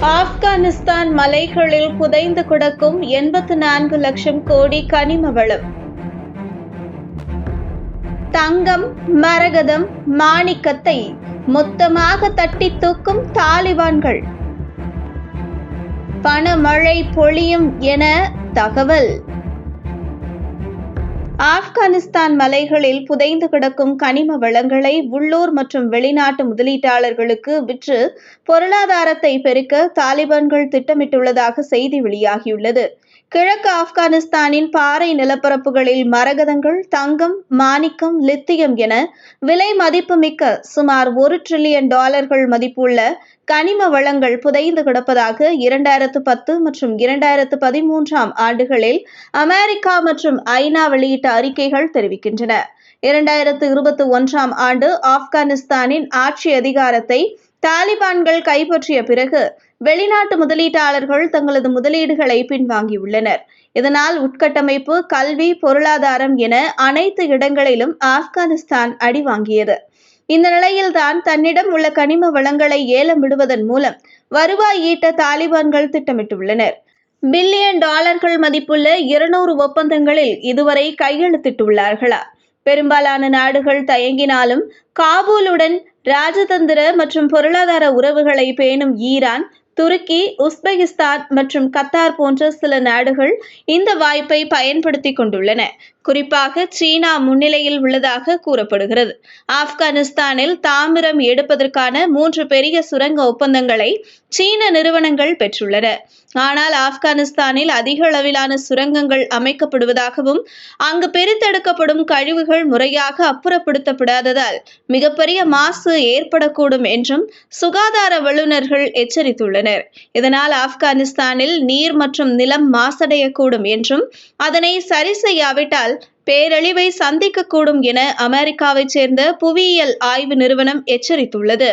ஆப்கானிஸ்தான் மலைகளில் புதைந்து கிடக்கும் எண்பத்து நான்கு லட்சம் கோடி கனிம வளம். தங்கம் மரகதம் மாணிக்கத்தை மொத்தமாக தட்டி தூக்கும் தாலிபான்கள். பணமழை பொழியும் என தகவல். ஆப்கானிஸ்தான் மலைகளில் புதைந்து கிடக்கும் கனிம வளங்களை உள்ளூர் மற்றும் வெளிநாட்டு முதலீட்டாளர்களுக்கு விற்று பொருளாதாரத்தை பெருக்க தாலிபான்கள் திட்டமிட்டுள்ளதாக செய்தி வெளியாகியுள்ளது. கிழக்கு ஆப்கானிஸ்தானின் பாறை நிலப்பரப்புகளில் மரகதங்கள் தங்கம் மாணிக்கம் லித்தியம் என விலை மதிப்புமிக்க சுமார் ஒரு டிரில்லியன் டாலர்கள் மதிப்புள்ள கனிம வளங்கள் புதைந்து கிடப்பதாக இரண்டாயிரத்து பத்து மற்றும் இரண்டாயிரத்து பதிமூன்றாம் ஆண்டுகளில் அமெரிக்கா மற்றும் ஐநா வெளியிட்ட அறிக்கைகள் தெரிவிக்கின்றன. இரண்டாயிரத்து இருபத்தி ஒன்றாம் ஆண்டு ஆப்கானிஸ்தானின் ஆட்சி அதிகாரத்தை தாலிபான்கள் கைப்பற்றிய பிறகு வெளிநாட்டு முதலீட்டாளர்கள் தங்களது முதலீடுகளை பின்வாங்கியுள்ளனர். இதனால் உட்கட்டமைப்பு கல்வி பொருளாதாரம் என அனைத்து இடங்களிலும் ஆப்கானிஸ்தான் அடி வாங்கியது இந்த நிலையில்தான் தன்னிடம் உள்ள கனிம வளங்களை ஏலம் விடுவதன் மூலம் வருவாய் ஈட்ட தாலிபான்கள் திட்டமிட்டுள்ளனர். பில்லியன் டாலர்கள் மதிப்புள்ள இருநூறு ஒப்பந்தங்களில் இதுவரை கையெழுத்திட்டுள்ளார்களா? பெரும்பாலான நாடுகள் தயங்கினாலும் காபூலுடன் ராஜதந்திர மற்றும் பொருளாதார உறவுகளை பேணும் ஈரான் துருக்கி உஸ்பெகிஸ்தான் மற்றும் கத்தார் போன்ற சில நாடுகள் இந்த வாய்ப்பை பயன்படுத்தி கொண்டுள்ளன. குறிப்பாக சீனா முன்னிலையில் உள்ளதாக கூறப்படுகிறது. ஆப்கானிஸ்தானில் தாமிரம் எடுப்பதற்கான மூன்று பெரிய சுரங்க ஒப்பந்தங்களை சீன நிறுவனங்கள் பெற்றுள்ளன. ஆனால் ஆப்கானிஸ்தானில் அதிக அளவிலான சுரங்கங்கள் அமைக்கப்படுவதாகவும் அங்கு பிரித்தெடுக்கப்படும் கழிவுகள் முறையாக அப்புறப்படுத்தப்படாததால் மிகப்பெரிய மாசு ஏற்படக்கூடும் என்றும் சுகாதார வல்லுநர்கள் எச்சரித்துள்ளனர். இதனால் ஆப்கானிஸ்தானில் நீர் மற்றும் நிலம் மாசடையக்கூடும் என்றும் அதனை சரி செய்யாவிட்டால் பேரழிவை சந்திக்கக்கூடும் என அமெரிக்காவைச் சேர்ந்த புவியியல் ஆய்வு நிறுவனம் எச்சரித்துள்ளது.